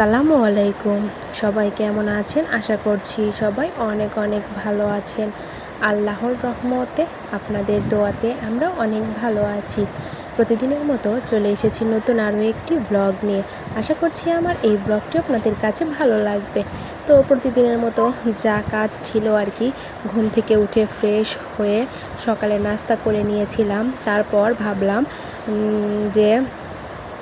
আসসালামু আলাইকুম। সবাই কেমন আছেন? আশা করছি সবাই অনেক অনেক ভালো আছেন। আল্লাহর রহমতে আপনাদের দোয়াতে আমরা অনেক ভালো আছি। প্রতিদিনের মতো চলে এসেছি নতুন আরও একটি ব্লগ নিয়ে। আশা করছি আমার এই ব্লগটি আপনাদের কাছে ভালো লাগবে। তো প্রতিদিনের মতো যা কাজ ছিল আর কি, ঘুম থেকে উঠে ফ্রেশ হয়ে সকালে নাস্তা করে নিয়েছিলাম। তারপর ভাবলাম যে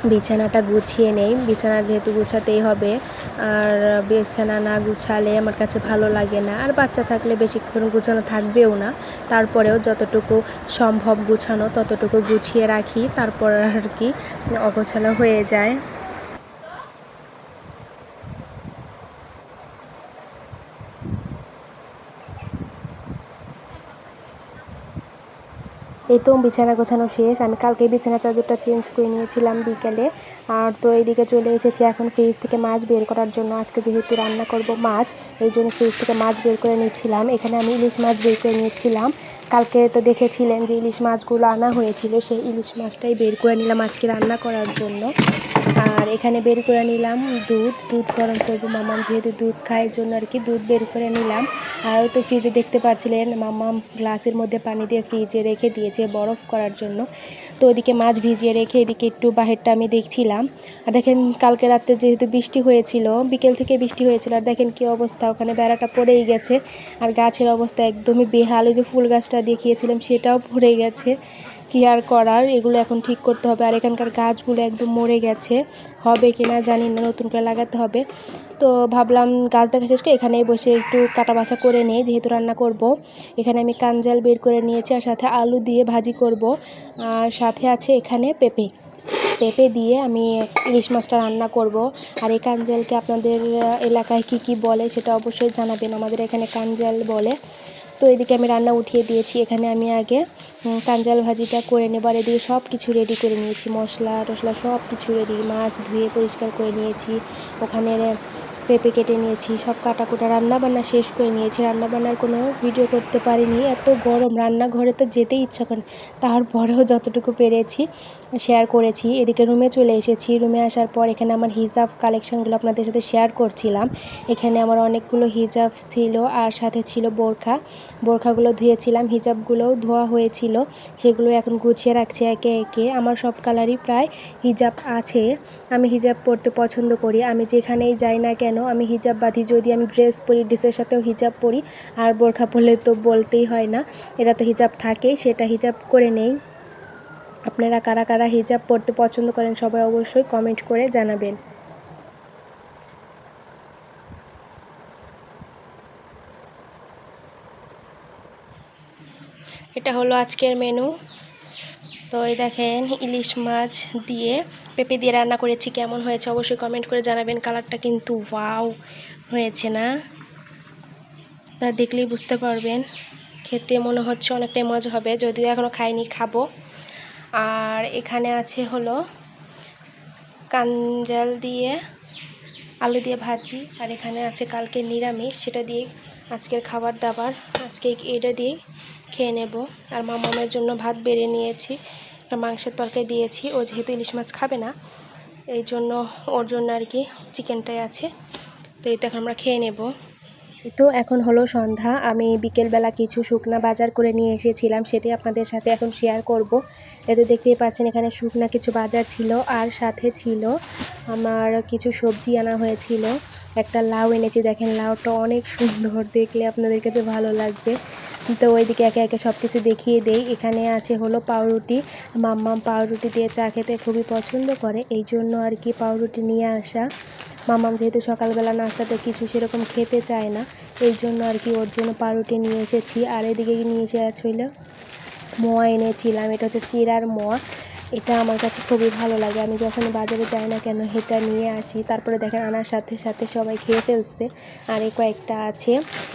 বিছানাটা গুছিয়ে নেই। বিছানা যেহেতু গুছাতেই হবে। আর বিছানা না গুছালে আমার কাছে ভালো লাগে না। আর বাচ্চা থাকলে বেশিক্ষণ গুছানো থাকবেও না। তারপরেও যতটুকু সম্ভব গুছানো, ততটুকু গুছিয়ে রাখি। তারপর আর কি অগোছানো হয়ে যায়। এই তো বিছানা গোছানো শেষ। আমি কালকে বিছানা চাদরটা চেঞ্জ করে নিয়েছিলাম বিকেলে। আর তো এইদিকে চলে এসেছি এখন ফ্রিজ থেকে মাছ বের করার জন্য। আজকে যেহেতু রান্না করব মাছ, এই জন্য ফ্রিজ থেকে মাছ বের করে নিচ্ছিলাম। এখানে আমি ইলিশ মাছ বের করে নিয়েছিলাম। কালকে তো দেখেছিলেন যে ইলিশ মাছগুলো আনা হয়েছিল, সেই ইলিশ মাছটাই বের করে নিলাম আজকে রান্না করার জন্য। এখানে বের করে নিলাম দুধ। দুধ গরম করব মামাম যেহেতু দুধ খায় জন্য আর কি, দুধ বের করে নিলাম। আর তো ফ্রিজে দেখতে পাচ্ছিলেন মামাম গ্লাসের মধ্যে পানি দিয়ে ফ্রিজে রেখে দিয়েছে বরফ করার জন্য। তো ওদিকে মাছ ভিজিয়ে রেখে এদিকে একটু বাহিরটা আমি দেখছিলাম। আর দেখেন কালকে রাত্রে যেহেতু বৃষ্টি হয়েছিল, বিকেল থেকে বৃষ্টি হয়েছিল, আর দেখেন কি অবস্থা, ওখানে বেড়াটা পড়েই গেছে। আর গাছের অবস্থা একদমই বেহাল, ওই যে ফুল গাছটা দেখিয়েছিলাম সেটাও পড়ে গেছে। কী আর করার, এগুলো এখন ঠিক করতে হবে। আর এখানকার গাছগুলো একদম মরে গেছে। হবে কি না জানি না, নতুন করে লাগাতে হবে। তো ভাবলাম গাছ দেখা শেষ করে এখানেই বসে একটু কাটা বাছা করে নিই, যেহেতু রান্না করব। এখানে আমি কাঞ্জাল বের করে নিয়েছি আর সাথে আলু দিয়ে ভাজি করব। আর সাথে আছে এখানে পেঁপে। পেঁপে দিয়ে আমি ইলিশ মাছটা রান্না করব। আর এই কাঞ্জালকে আপনাদের এলাকায় কি কি বলে সেটা অবশ্যই জানাবেন। আমাদের এখানে কাঞ্জাল বলে। তো এদিকে আমি রান্না উঠিয়ে দিয়েছি। এখানে আমি আগে কাঞ্জাল ভাজিটা করে নেবার এদিকে সব কিছু রেডি করে নিয়েছি। মশলা টশলা সব কিছু রেডি মাছ ধুয়ে পরিষ্কার করে নিয়েছি। ওখানে পেঁপে কেটে নিয়েছি, সব কাটা কুটা রান্নাবান্না শেষ করে নিয়েছি। রান্নাবান্নার কোনো ভিডিও করতে পারিনি, এত গরম, রান্নাঘরে তো যেতেই ইচ্ছা করে তারপরেও যতটুকু পেরেছি শেয়ার করেছি। এদিকে রুমে চলে এসেছি। রুমে আসার পর এখানে আমার হিজাব কালেকশানগুলো আপনাদের সাথে শেয়ার করছিলাম। এখানে আমার অনেকগুলো হিজাব ছিল আর সাথে ছিল বোরখা। বোরখাগুলো ধুয়েছিলাম হিজাবগুলোও ধোয়া হয়েছিল। সেগুলো এখন গুছিয়ে রাখছি একে একে। আমার সব কালারই প্রায় হিজাব আছে। আমি হিজাব পরতে পছন্দ করি। আমি যেখানেই যাই না কেন আমি হিজাব বাঁধি? যদি আমি ড্রেস পরি, ড্রেসের সাথেও হিজাব পরি, আর বোরখা পরলে তো বলতেই হয় না। এটা তো হিজাব থাকেই সেটা হিজাব করে নেই। আপনারা কারা কারা হিজাব পরতে পছন্দ করেন সবাই অবশ্যই কমেন্ট করে জানাবেন। এটা হলো আজকের মেনু তো এই দেখেন ইলিশ মাছ দিয়ে পেঁপে দিয়ে রান্না করেছি, কেমন হয়েছে অবশ্যই কমেন্ট করে জানাবেন কালারটা কিন্তু ওয়াও হয়েছে না? তা দেখলেই বুঝতে পারবেন, খেতে মনে হচ্ছে অনেকটাই মজা হবে, যদিও এখনও খাইনি, খাব। আর এখানে আছে হলো কাঞ্জাল দিয়ে আলু দিয়ে ভাজি, আর এখানে আছে কালকে নিরামিষ, সেটা দিয়ে আজকের খাবার দাবার, আজকে এটা দিয়ে খেয়ে নেব। আর মামামের জন্য ভাত বেড়ে নিয়েছি মাংসের তরকারি দিয়েছি। ও যেহেতু ইলিশ মাছ খাবে না, এই জন্য ওর জন্য আর কি চিকেনটাই আছে। তো এটা আমরা খেয়ে নেব। তো এখন হলো সন্ধ্যা। আমি বিকেলবেলা কিছু শুকনা বাজার করে নিয়ে এসেছিলাম, সেটি আপনাদের সাথে এখন শেয়ার করব। এতে দেখতেই পাচ্ছেন, এখানে শুকনা কিছু বাজার ছিল আর সাথে ছিল আমার কিছু সবজি আনা হয়েছিল। একটা লাউ এনেছি, দেখেন লাউটা অনেক সুন্দর, দেখলে আপনাদের কাছে ভালো লাগবে। তো ওইদিকে একে একে সব কিছু দেখিয়ে দেই। এখানে আছে হলো পাউরুটি। মাম্মাম পাউরুটি দিয়ে চা খেতে খুবই পছন্দ করে এই জন্য আর কি পাউরুটি নিয়ে আসা। মামাম যেহেতু সকালবেলা নাস্তাতে কিছু সেরকম খেতে চায় না, এই জন্য আর কি ওর জন্য পাউরুটি নিয়ে এসেছি। আর এদিকে নিয়ে এসে হইল? মোয়া এনেছিলাম, এটা হচ্ছে চিরার মোয়া। এটা আমার কাছে খুবই ভালো লাগে। আমি যখন বাজারে যাই না কেন, এটা নিয়ে আসি। তারপরে দেখেন আনার সাথে সাথে সবাই খেয়ে ফেলছে। আর কয়েকটা আছে,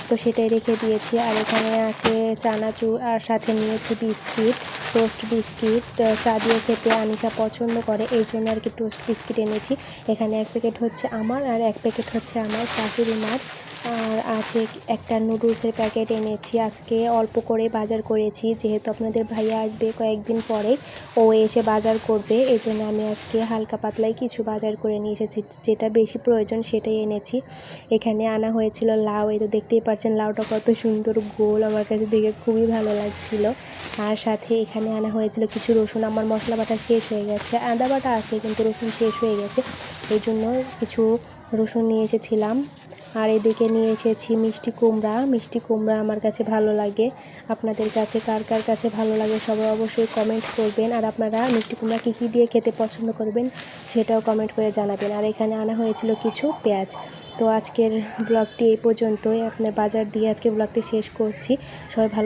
তো সেটাই রেখে দিয়েছি। আর এখানে আছে চানাচুর, আর সাথে নিয়েছি বিস্কিট, টোস্ট বিস্কিট। চা দিয়ে খেতে আনিশা পছন্দ করে, এই জন্য আর কি টোস্ট বিস্কিট এনেছি। এখানে এক প্যাকেট হচ্ছে আমার, আর এক প্যাকেট হচ্ছে আমার শাশুড়ি মার আর আছে একটা নুডলসের প্যাকেট এনেছি। আজকে অল্প করে বাজার করেছি, যেহেতু আপনাদের ভাইয়া আসবে কয়েকদিন পরে, ও এসে বাজার করবে। এই জন্য আমি আজকে হালকা পাতলাই কিছু বাজার করে নিয়ে এসেছি, যেটা বেশি প্রয়োজন সেটাই এনেছি। এখানে আনা হয়েছিল লাউ, এই তো দেখতেই পাচ্ছেন লাউটা কত সুন্দর গোল, আমার কাছে দেখে খুবই ভালো লাগছিল। আর সাথে এখানে আনা হয়েছিল কিছু রসুন, আমার মশলা বাটা শেষ হয়ে গেছে, আদা বাটা আছে কিন্তু রসুন শেষ হয়ে গেছে এই জন্য কিছু রসুন নিয়ে এসেছিলাম। আর এদিকে নিয়ে এসেছি মিষ্টি কুমড়া। মিষ্টি কুমড়া আমার কাছে ভালো লাগে। আপনাদের কাছে কার কার কাছে ভালো লাগে সবাই অবশ্যই কমেন্ট করবেন। আর আপনারা মিষ্টি কুমড়া কী কী দিয়ে খেতে পছন্দ করবেন সেটাও কমেন্ট করে জানাবেন। আর এখানে আনা হয়েছিল কিছু পেঁয়াজ। তো আজকের ব্লগটি এই পর্যন্তই। আপনার বাজার দিয়ে আজকে ব্লগটি শেষ করছি। সবাই ভালো